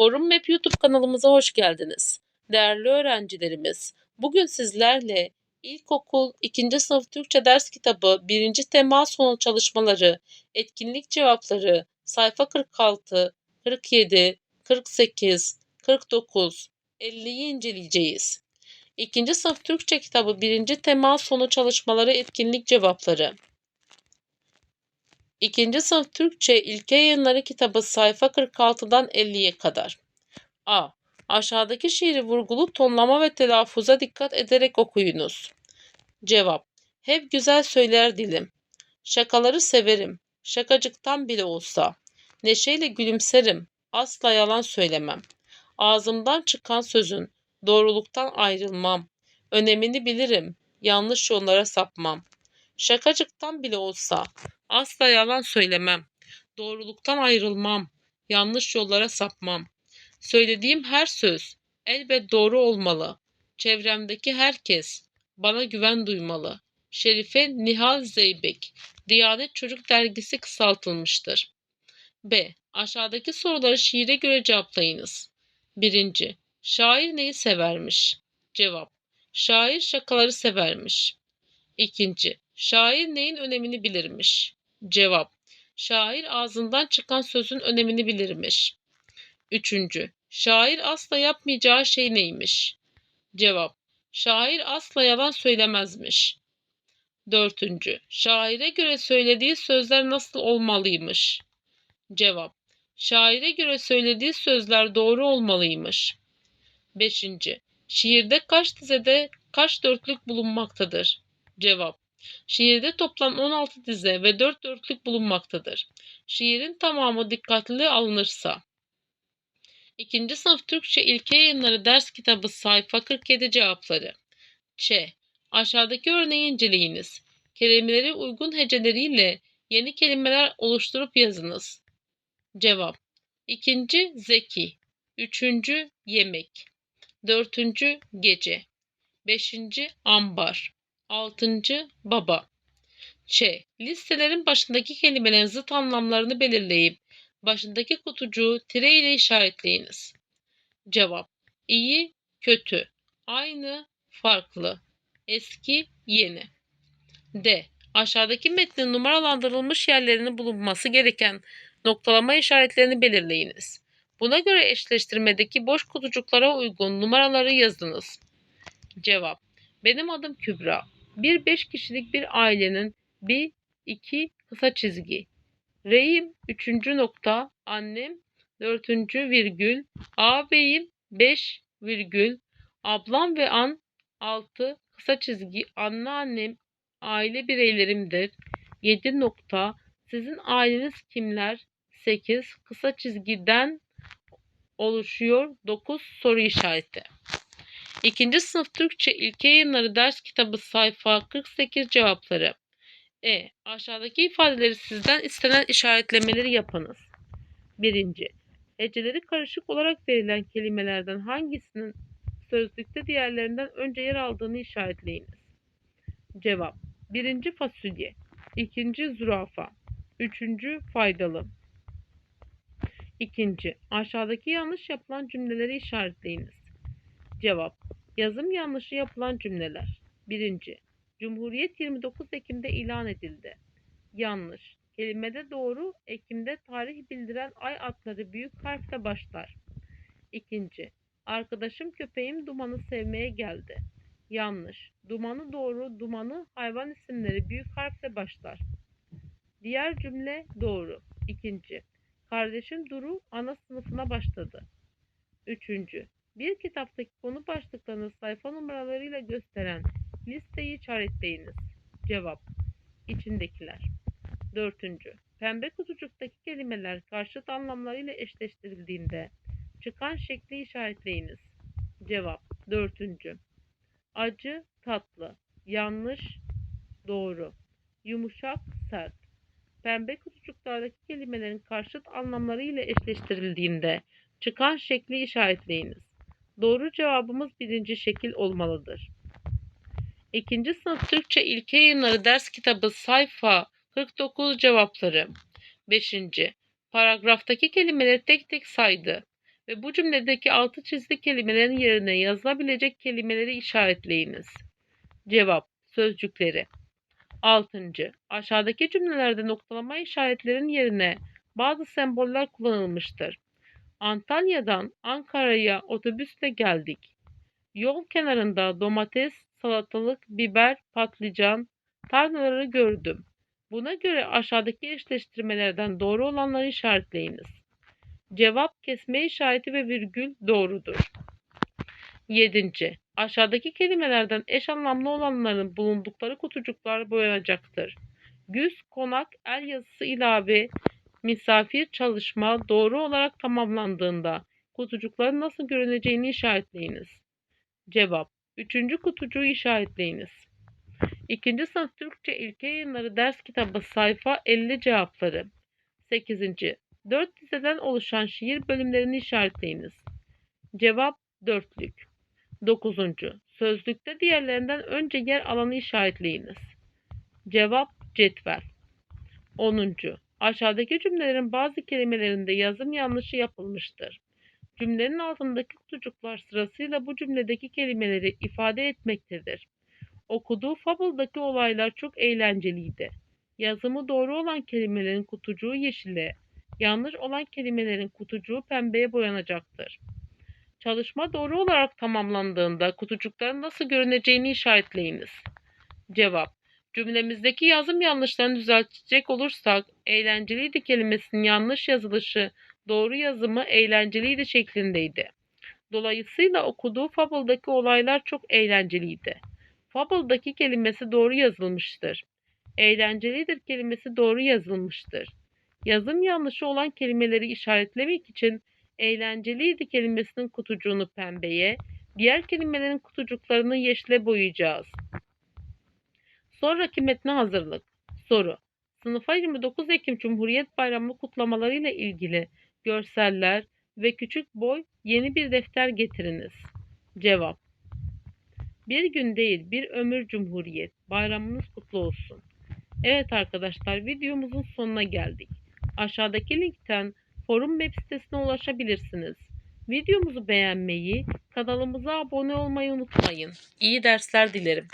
Forum Map YouTube kanalımıza hoş geldiniz. Değerli öğrencilerimiz, bugün sizlerle İlkokul 2. sınıf Türkçe ders kitabı 1. tema sonu çalışmaları, etkinlik cevapları, sayfa 46, 47, 48, 49, 50'yi inceleyeceğiz. 2. sınıf Türkçe kitabı 1. tema sonu çalışmaları, etkinlik cevapları. 2. sınıf Türkçe İlke Yayınları kitabı sayfa 46'dan 50'ye kadar. A. Aşağıdaki şiiri vurgulu tonlama ve telaffuza dikkat ederek okuyunuz. Cevap. Hep güzel söyler dilim. Şakaları severim. Şakacıktan bile olsa. Neşeyle gülümserim. Asla yalan söylemem. Ağzımdan çıkan sözün doğruluktan ayrılmam. Önemini bilirim. Yanlış yollara sapmam. Şakacıktan bile olsa Asla yalan söylemem. Doğruluktan ayrılmam. Yanlış yollara sapmam. Söylediğim her söz elbet doğru olmalı. Çevremdeki herkes bana güven duymalı. Şerife Nihal Zeybek Diyanet Çocuk Dergisi kısaltılmıştır. B. Aşağıdaki soruları şiire göre cevaplayınız. 1. Şair neyi severmiş? Cevap. Şair şakaları severmiş. 2. Şair neyin önemini bilirmiş? Cevap. Şair ağzından çıkan sözün önemini bilirmiş. Üçüncü. Şair asla yapmayacağı şey neymiş? Cevap. Şair asla yalan söylemezmiş. Dördüncü. Şaire göre söylediği sözler nasıl olmalıymış? Cevap. Şaire göre söylediği sözler doğru olmalıymış. Beşinci. Şiirde kaç dizede kaç dörtlük bulunmaktadır? Cevap. Şiirde toplam 16 dize ve 4 dörtlük bulunmaktadır. Şiirin tamamı dikkatli alınırsa. 2. sınıf Türkçe İlke Yayınları ders kitabı sayfa 47 cevapları. Ç. Aşağıdaki örneği inceleyiniz. Kelimeleri uygun heceleriyle yeni kelimeler oluşturup yazınız. Cevap. İkinci zeki. Üçüncü yemek. Dördüncü gece. Beşinci ambar. Altıncı baba. Ç. Listelerin başındaki kelimelerin zıt anlamlarını belirleyip başındaki kutucuğu tire ile işaretleyiniz. Cevap. İyi, kötü, aynı, farklı, eski, yeni. D. Aşağıdaki metnin numaralandırılmış yerlerinin bulunması gereken noktalama işaretlerini belirleyiniz. Buna göre eşleştirmedeki boş kutucuklara uygun numaraları yazınız. Cevap. Benim adım Kübra. Bir beş kişilik bir ailenin bir iki kısa çizgi. Reyim üçüncü nokta, annem dörtüncü virgül, ağabeyim beş virgül, ablam ve an altı kısa çizgi, anneannem aile bireylerimdir. Yedi nokta, sizin aileniz kimler? Sekiz kısa çizgiden oluşuyor. Dokuz soru işareti. İkinci sınıf Türkçe İlke Yayınları ders kitabı sayfa 48 cevapları. E. Aşağıdaki ifadeleri sizden istenen işaretlemeleri yapınız. Birinci. Heceleri karışık olarak verilen kelimelerden hangisinin sözlükte diğerlerinden önce yer aldığını işaretleyiniz. Cevap. Birinci fasulye. ikinci zürafa. Üçüncü faydalı. İkinci. Aşağıdaki yanlış yapılan cümleleri işaretleyiniz. Cevap. Yazım yanlışı yapılan cümleler. 1. Cumhuriyet 29 Ekim'de ilan edildi. Yanlış. Kelimede doğru, Ekim'de tarih bildiren ay adları büyük harfle başlar. 2. Arkadaşım köpeğim Duman'ı sevmeye geldi. Yanlış. Dumanı doğru, Duman'ı hayvan isimleri büyük harfle başlar. Diğer cümle doğru. 2. Kardeşim Duru ana sınıfına başladı. 3. Bir kitaptaki konu başlıklarını sayfa numaralarıyla gösteren listeyi işaretleyiniz. Cevap. İçindekiler. Dördüncü. Pembe kutucuktaki kelimeler karşıt anlamlarıyla eşleştirildiğinde çıkan şekli işaretleyiniz. Cevap. Dördüncü. Acı, tatlı. Yanlış, doğru. Yumuşak, sert. Pembe kutucuklardaki kelimelerin karşıt anlamlarıyla eşleştirildiğinde çıkan şekli işaretleyiniz. Doğru cevabımız birinci şekil olmalıdır. İkinci sınıf Türkçe İlke Yayınları ders kitabı sayfa 49 cevapları. Beşinci. Paragraftaki kelimeleri tek tek saydı ve bu cümledeki altı çizili kelimelerin yerine yazılabilecek kelimeleri işaretleyiniz. Cevap sözcükleri. 6. Aşağıdaki cümlelerde noktalama işaretlerin yerine bazı semboller kullanılmıştır. Antalya'dan Ankara'ya otobüsle geldik. Yol kenarında domates, salatalık, biber, patlıcan, tarlaları gördüm. Buna göre aşağıdaki eşleştirmelerden doğru olanları işaretleyiniz. Cevap kesme işareti ve virgül doğrudur. 7. Aşağıdaki kelimelerden eş anlamlı olanların bulundukları kutucuklar boyanacaktır. Güz, konak, el yazısı ilave, misafir, çalışma doğru olarak tamamlandığında kutucukların nasıl görüneceğini işaretleyiniz. Cevap. Üçüncü kutucuğu işaretleyiniz. İkinci sınıf Türkçe İlke Yayınları ders kitabı sayfa 50 cevapları. 8. Dört dizeden oluşan şiir bölümlerini işaretleyiniz. Cevap dörtlük. 9. Sözlükte diğerlerinden önce yer alanı işaretleyiniz. Cevap cetvel. 10. Aşağıdaki cümlelerin bazı kelimelerinde yazım yanlışı yapılmıştır. Cümlenin altındaki kutucuklar sırasıyla bu cümledeki kelimeleri ifade etmektedir. Okuduğu Fable'daki olaylar çok eğlenceliydi. Yazımı doğru olan kelimelerin kutucuğu yeşile, yanlış olan kelimelerin kutucuğu pembeye boyanacaktır. Çalışma doğru olarak tamamlandığında kutucukların nasıl görüneceğini işaretleyiniz. Cevap Cümlemizdeki yazım yanlışlarını düzeltecek olursak, eğlenceliydi kelimesinin yanlış yazılışı doğru yazımı eğlenceliydi şeklindeydi. Dolayısıyla okuduğu Fable'daki olaylar çok eğlenceliydi. Fable'daki kelimesi doğru yazılmıştır. Eğlencelidir kelimesi doğru yazılmıştır. Yazım yanlışı olan kelimeleri işaretlemek için eğlenceliydi kelimesinin kutucuğunu pembeye, diğer kelimelerin kutucuklarını yeşile boyayacağız. Sonraki metne hazırlık. Soru. Sınıfa 29 Ekim Cumhuriyet Bayramı kutlamaları ile ilgili görseller ve küçük boy yeni bir defter getiriniz. Cevap. Bir gün değil bir ömür Cumhuriyet. Bayramınız kutlu olsun. Evet arkadaşlar videomuzun sonuna geldik. Aşağıdaki linkten forum web sitesine ulaşabilirsiniz. Videomuzu beğenmeyi, kanalımıza abone olmayı unutmayın. İyi dersler dilerim.